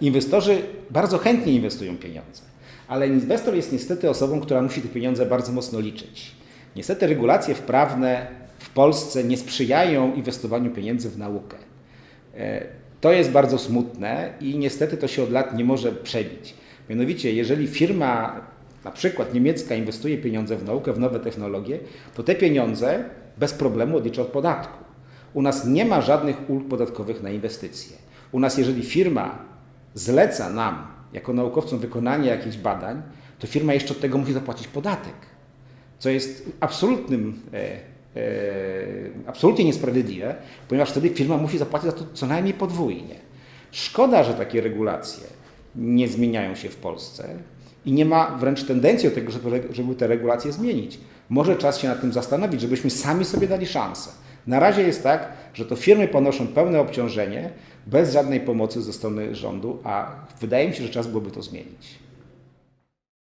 Inwestorzy bardzo chętnie inwestują pieniądze, ale inwestor jest niestety osobą, która musi te pieniądze bardzo mocno liczyć. Niestety regulacje wprawne w Polsce nie sprzyjają inwestowaniu pieniędzy w naukę. E, To jest bardzo smutne i niestety to się od lat nie może przebić. Mianowicie, jeżeli firma, na przykład niemiecka, inwestuje pieniądze w naukę, w nowe technologie, to te pieniądze bez problemu odlicza od podatku. U nas nie ma żadnych ulg podatkowych na inwestycje. U nas, jeżeli firma zleca nam, jako naukowcom, wykonanie jakichś badań, to firma jeszcze od tego musi zapłacić podatek co jest absolutnym, e, e, absolutnie niesprawiedliwe, ponieważ wtedy firma musi zapłacić za to co najmniej podwójnie. Szkoda, że takie regulacje nie zmieniają się w Polsce i nie ma wręcz tendencji do tego, żeby, żeby te regulacje zmienić. Może czas się nad tym zastanowić, żebyśmy sami sobie dali szansę. Na razie jest tak, że to firmy ponoszą pełne obciążenie bez żadnej pomocy ze strony rządu, a wydaje mi się, że czas byłoby to zmienić.